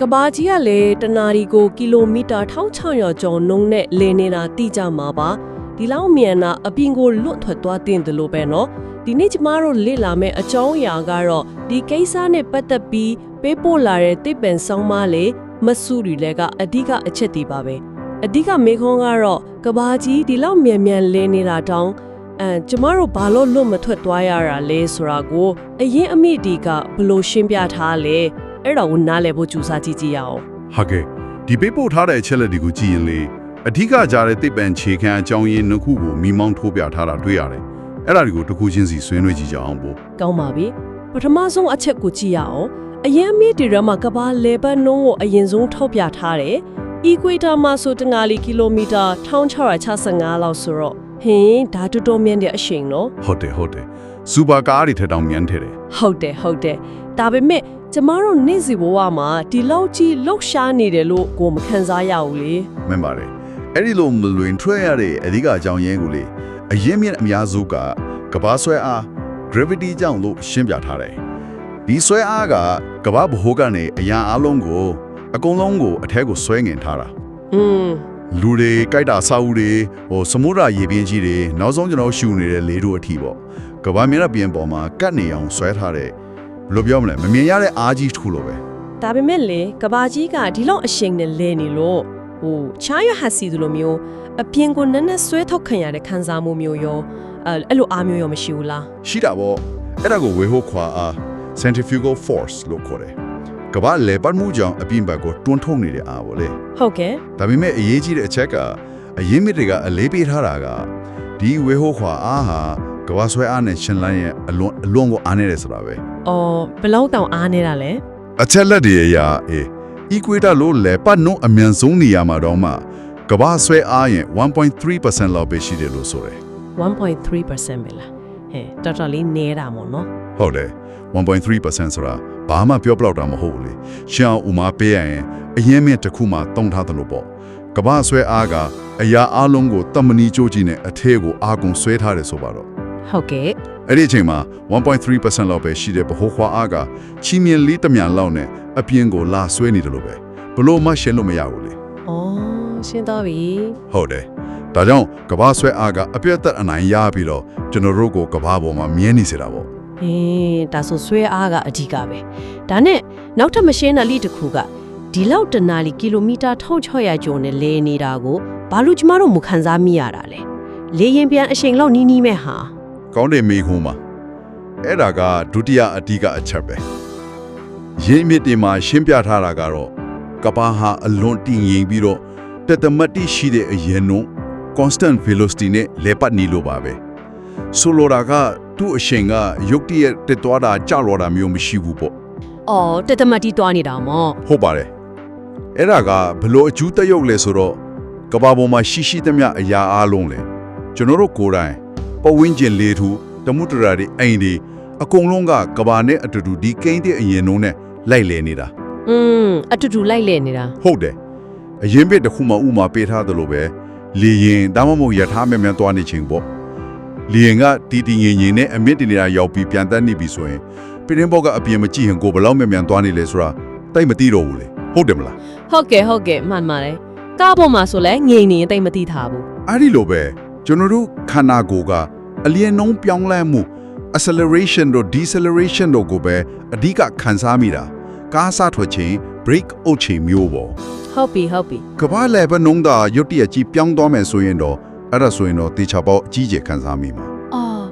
ကဘာကြီးကလည်းတနာရီကိုကီလိုမီတာ1600ကျော်နှုန်းနဲ့လေနေတာတိကျမှာပါဒီလောက်မြန်တာအပြင်ကိုလွတ်ထွက်သွားတင်တယ်လို့ပဲเนาะဒီနေ့ကျမတို့လေ့လာမယ့်အကြောင်းအရာကတော့ဒီကိစ္စနဲ့ပတ်သက်ပြီးပေးပို့လာတဲ့တိပ္ပံဆောင်းပါးလေမဆူရီလည်းကအဓိကအချက်တွေပါပဲအဓိကမေခွန်းကတော့ကဘာကြီးဒီလောက်မြန်မြန်လေနေတာတောင်းအဲကျမတို့ဘာလို့လွတ်မထွက်သွားရတာလဲဆိုတာကိုအရင်အမိဒီကဘယ်လို့ရှင်းပြထားလဲ အဲ့တော့နားလည်ဖို့ကြိုးစားကြည့်ကြည့်ရအောင်ဟာကဲဒီပေးပို့ထားတဲ့အချက်လက်တွေကိုကြည့်ရင်လေအဓိကကြားတဲ့တိပ္ပံခြေခံအကြောင်းရင်းနှစ်ခုကိုမိမောင်းထိုးပြထားတာတွေ့ရတယ်အဲ့ဒါတွေကိုတစ်ခုချင်းစီဆွေးနွေးကြည့်ကြအောင်ပို့ကောင်းပါပြီပထမဆုံးအချက်ကိုကြည့်ရအောင်အရင်အမိဒီရမှာကဘာလေဘနှုံးကိုအရင်ဆုံးထောက်ပြထားတယ်။ equator မှာဆိုတငါလီကီလိုမီတာ1665လောက်ဆိုတော့ဟင်းဒါတော်တော်မြန်တဲ့အရှိန်နော်ဟုတ်တယ်ဟုတ်တယ်စူပါကားတွေထက်တောင်မြန်ထတယ်ဟုတ်တယ်ဟုတ်တယ်ဒါပေမဲ့ ကျမတို့နေ့စီဘဝမှာဒီလောက်ကြီးလှုပ်ရှားနေတယ်လို့ကိုမခံစားရဘူးလေမှန်ပါတယ်အဲ့ဒီလိုမလွင်ထွက်ရတဲ့အဓိကအကြောင်းရင်းကိုလေအရင်မြင့်အများစုကကဘာဆွဲအား gravity ကြောင့်လို့ရှင်းပြထားတယ်ဒီဆွဲအားကကဘာဘိုးကနေအရာအလုံးကိုအကုန်လုံးကိုအထက်ကိုဆွဲငင်ထားတာอืมလူတွေကြိုက်တာစာအုပ်တွေဟိုစမုဒ္ဒရာရေပြင်းကြီးတွေနောက်ဆုံးကျွန်တော်ရှူနေတဲ့လေတို့အထိပေါ့ကဘာမြေရပြင်ပေါ်မှာကတ်နေအောင်ဆွဲထားတဲ့ ဘယ်လိုပြောမလဲမမြင်ရတဲ့အားကြီးတစ်ခုလိုပဲဒါပေမဲ့လေကဘာကြီးကဒီလောက်အရှိန်နဲ့လဲနေလို့ဟိုချားရဟတ်စီသလိုမျိုးအပြင်ကိုနက်နက်ဆွဲထုတ်ခံရတဲ့ခံစားမှုမျိုးရောအဲအဲ့လိုအားမျိုးရောမရှိဘူးလားရှိတာပေါ့အဲ့ဒါကိုဝေဟိုခွာအား centrifugal force လို့ခေါ်တယ်ကဘာလေပတ်မှုကြောင့်အပြင်ဘက်ကိုတွန်းထုတ်နေတဲ့အားပေါ့လေဟုတ်ကဲ့ဒါပေမဲ့အရေးကြီးတဲ့အချက်ကအရင်မြစ်တွေကအလေးပေးထားတာကဒီဝေဟိုခွာအားဟာ ကဘာဆွဲအားနဲ့ရှင်လိုင်းရဲ့အလွန်အလွန်ကိုအားနေတယ်ဆိုတာပဲအော်ဘယ်လောက်တောင်အားနေတာလဲအချက်လက်တွေအရာအေး equator လို့လေပတ်နှုန်းအမြန်ဆုံးနေရာမှာတော့မှကဘာဆွဲအားရင်1.3%လောက်ပဲရှိတယ်လို့ဆိုတယ်1.3%ပဲလားဟဲ့တော်တော်လေးနေတာမို့နော်ဟုတ်တယ်1.3%ဆိုတာဘာမှပြောပလောက်တာမဟုတ်ဘူးလေရှင်းအောင်ဥမာပေးရရင်အရင်မြင့်တစ်ခုမှတုံထားတယ်လို့ပေါ့ကဘာဆွဲအားကအရာအလုံးကိုတမနီကြိုးကြီးနဲ့အထဲကိုအာကုန်ဆွဲထားတယ်ဆိုပါတော့ ဟုတ်ကဲ့အဲ့ဒီအချိန်မှာ1.3%လောက်ပဲရှိတဲ့ဗဟိုခွာအားကချီမြင်လေးတစ်မြန်လောက်နဲ့အပြင်ကိုလာဆွဲနေတယ်လို့ပဲဘလို့မှရှင်းလို့မရဘူးလေအော်ရှင်းတော့ပြီဟုတ်တယ်ဒါကြောင့်ကဘာဆွဲအားကအပြည့်အသက်အနိုင်ရပြီးတော့ကျွန်တော်တို့ကိုကဘာပေါ်မှာမြဲနေစေတာပေါ့ဟင်းဒါဆိုဆွဲအားကအဓိကပဲဒါနဲ့နောက်ထပ်မရှင်းတဲ့လိတစ်ခုကဒီလောက်တနာလီကီလိုမီတာ1600ကျော်နဲ့လဲနေတာကိုဘာလို့ကျမတို့မခံစားမိရတာလဲလေရင်ပြန်အချိန်လောက်နီးနီးမဲ့ဟာ ကောင်းတယ်မေခုံးမှာအဲ့ဒါကဒုတိယအဓိကအချက်ပဲရင်းမြစ်တင်မှာရှင်းပြထားတာကတော့ကဘာဟာအလွန်တည်ငြိမ်ပြီးတော့တသမတ်တိရှိတဲ့အရင်နှုန်း constant velocity နဲ့လဲပတ်နေလို့ပါပဲဆိုလိုတာကသူ့အရှိန်ကရုတ်တရက်တက်သွားတာကြလောတာမျိုးမရှိဘူးပေါ့အော်တက်တမတ်တီတွားနေတာမော့ဟုတ်ပါတယ်အဲ့ဒါကဘလို့အကျူးတက်ရုပ်လဲဆိုတော့ကဘာပေါ်မှာရှိရှိသမျှအရာအလုံးလဲကျွန်တော်တို့ကိုယ်တိုင် ပဝင်းကျင်လေးထူတမှုတရာတွေအိမ်တွေအကုန်လုံးကကဘာနဲ့အတူတူဒီကိန်းတဲ့အရင်နှုံးနဲ့လိုက်လဲနေတာอืมအတူတူလိုက်လဲနေတာဟုတ်တယ်အရင်ဘစ်တစ်ခုမှဥမာပေးထားသလိုပဲလေရင်ဒါမှမဟုတ်ယထာမြန်မြန်သွားနေခြင်းပေါ့လေရင်ကတီတီငင်ငင်နဲ့အမြင့်တင်နေတာရောက်ပြီးပြန်တက်နေပြီဆိုရင်ပြင်းဘောကအပြင်မကြည့်ရင်ကိုဘယ်လောက်မြန်မြန်သွားနေလဲဆိုတာတိတ်မသိတော့ဘူးလေဟုတ်တယ်မလားဟုတ်ကဲ့ဟုတ်ကဲ့မှန်ပါတယ်ကားပေါ်မှာဆိုလဲငိန်နေရင်တိတ်မသိထားဘူးအဲ့ဒီလိုပဲ ကျွန်တော်တို့ခန္ဓာကိုယ်ကအလျင်နှုံးပြောင်းလဲမှု acceleration တို့ deceleration တို့ကိုပဲအဓိကခံစားမိတာကားစားထွက်ခြင်း break အုပ်ခြင်းမျိုးပေါ့ဟုတ်ပြီဟုတ်ပြီကမ္ဘာလေဘနှုံးတာရုတ်တရက်ကြီးပြောင်းသွားမယ်ဆိုရင်တော့အဲ့ဒါဆိုရင်တော့တေချာပေါက်အကြီးကျယ်ခံစားမိမှာအော်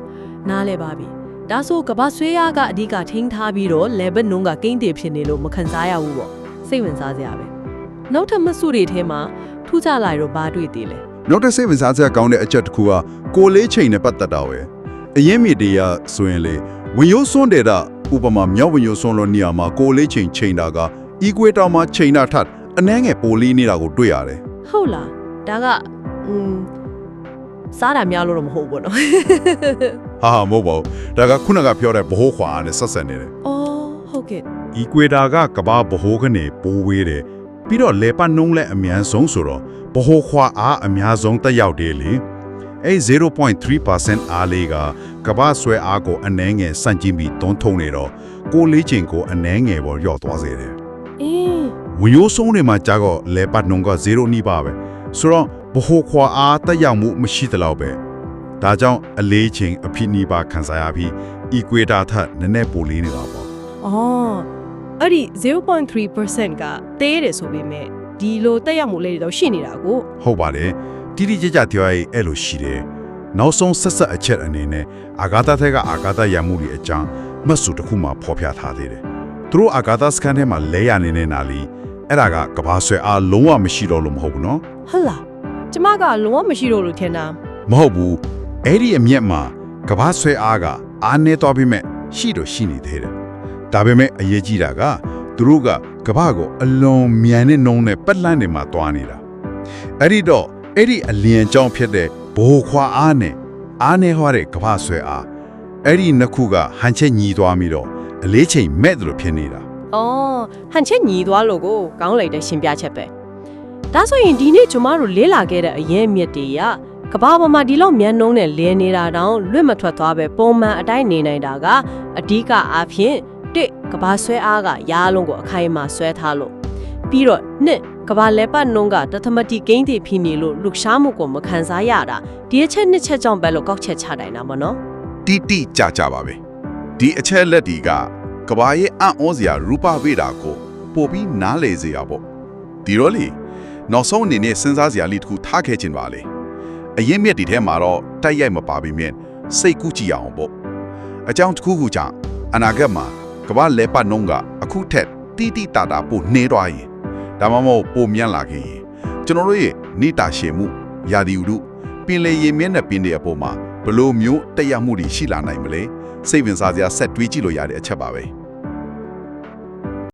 နားလဲပါပြီဒါဆိုကမ္ဘာဆွဲအားကအဓိကထိန်းထားပြီးတော့ level နှုံးကကိန်းတည်ဖြစ်နေလို့မခံစားရဘူးပေါ့စိတ်ဝင်စားစရာပဲနောက်ထပ်မဆုတွေထဲမှာထူးခြားလာတော့ဘာတွေ့သေးလဲ နောက်တစ်စိတ်ဝင်စားစရာကောင်းတဲ့အချက်တစ်ခုကကိုယ်လေးချိန်နဲ့ပတ်သက်တာပဲအရင်မီဒီယာဆိုရင်လေဝင်ရိုးစွန်းတယ်တာဥပမာမြောက်ဝင်ရိုးစွန်းလို့နေရာမှာကိုယ်လေးချိန်ချိန်တာက equator မှာချိန်တာထက်အနှဲငယ်ပိုလေးနေတာကိုတွေ့ရတယ် ဟုတ်လားဒါကอืมစားတာများလို့တော့မဟုတ်ဘူးပေါ့နော် ဟာဟာမဟုတ်ပါဘူးဒါကခုနကပြောတဲ့ဘ ਹੁ ခွာနဲ့ဆက်ဆက်နေတယ် အော်ဟုတ်ကဲ့ ။ equator ကကဘာဘ ਹੁ ကနေပိုးဝေးတယ် ပြီးတော့လေပတ်နှုံးလည်းအများဆုံးဆိုတော့ဘ ਹੁ ခွာအားအများဆုံးတက်ရောက်တယ်လေအဲ0.3%အားလေးကကဘာဆွဲအားကိုအနှဲငယ်စန့်ကျင်ပြီးတွန်းထုံနေတော့ကိုလေးချိန်ကိုအနှဲငယ်ပေါ်လျော့သွားစေတယ်အေးဝဝင်ရိုးဆုံးတွေမှာကြာတော့လေပတ်နှုံက0နီးပါပဲဆိုတော့ဘ ਹੁ ခွာအားတက်ရောက်မှုမရှိသလောက်ပဲဒါကြောင့်အလေးချိန်အဖြစ်နီးပါခံစားရပြီး equator ထက်နည်းနည်းပိုလေးနေတာပေါ့အော် အဲ့ဒီ0.3%ကသေးတယ်ဆိုပေမဲ့ဒီလိုတက်ရောက်မှုလေးတွေတော့ရှိနေတာကိုဟုတ်ပါတယ်တိတိကျကျပြောရရင်အဲ့လိုရှိတယ်နောက်ဆုံးဆက်ဆက်အချက်အနေနဲ့အာဂါသထက်ကအာဂါသရမှုတွေအကြောင်းမှတ်စုတစ်ခုမှဖော်ပြထားသေးတယ်သူတို့အာဂါသစကန်ထဲမှာလဲရနေတဲ့နာလီအဲ့ဒါကကဘာဆွဲအားလုံးဝမရှိတော့လို့မဟုတ်ဘူးနော်ဟုတ်လားကျမကလုံးဝမရှိတော့လို့ထင်တာမဟုတ်ဘူးအဲ့ဒီအမျက်မှာကဘာဆွဲအားကအားနေတော့ပြီးမဲ့ရှိတော့ရှိနေသေးတယ် ဒါပေမဲ့အရေးကြီးတာကသူတို့ကကဘာကိုအလွန်မြန်တဲ့နှုံးနဲ့ပတ်လန်းနေမှာတွားနေတာအဲ့ဒီတော့အဲ့ဒီအလျင်ကြောင့်ဖြစ်တဲ့ဘိုးခွာအားနဲ့အားနေဟောတဲ့ကဘာဆွဲအားအဲ့ဒီနှစ်ခုကဟန်ချက်ညီသွားပြီးတော့အလေးချိန်မဲ့တယ်လို့ဖြစ်နေတာအော်ဟန်ချက်ညီသွားလို့ကိုကောင်းလိုက်တဲ့ရှင်းပြချက်ပဲဒါဆိုရင်ဒီနေ့ကျမတို့လေးလာခဲ့တဲ့အရင်မြစ်တွေကကဘာပေါ်မှာဒီလောက်မြန်နှုံးနဲ့လဲနေတာတောင်လွတ်မထွက်သွားပဲပုံမှန်အတိုင်းနေနိုင်တာကအဓိကအားဖြင့် တစ်ကဘာဆွဲအားကရားလုံးကိုအခိုင်အမာဆွဲထားလို့ပြီးတော့နှစ်ကဘာလဲပတ်နှုံးကတသမတိဂိမ်းတိဖြစ်နေလို့လှူရှားမှုကိုမခံစားရတာဒီအချက်နှစ်ချက်ကြောင့်ပဲလို့ကောက်ချက်ချနိုင်တာမနော်တိတိကြကြပါပဲဒီအချက်လက်ဒီကကဘာရဲ့အံ့ဩစရာရူပဗေဒကိုပို့ပြီးနားလေစေရပေါ့ဒီတော့လေနောက်ဆုံးအနေနဲ့စဉ်းစားစရာလေးတစ်ခုထားခဲ့ခြင်းပါလေအရင်မြက်ဒီထဲမှာတော့တိုက်ရိုက်မပါပြီးမြင်စိတ်ကူးကြည့်အောင်ပေါ့အကြောင်းတစ်ခုခုကြောင့်အနာဂတ်မှာ ကဘာလဲပတ်နှုံးကအခုထက်တိတိတတာပို့နှဲသွားရင်ဒါမှမဟုတ်ပိုမြန်လာခဲ့ရင်ကျွန်တော်တို့ရဲ့နေတာရှည်မှုယာဒီဥဒုပင်လေရေမျက်နှာပင်တွေအပေါ်မှာဘယ်လိုမျိုးတက်ရောက်မှုတွေရှိလာနိုင်မလဲစိတ်ဝင်စားစရာဆက်တွေးကြည့်လို့ရတဲ့အချက်ပါပဲ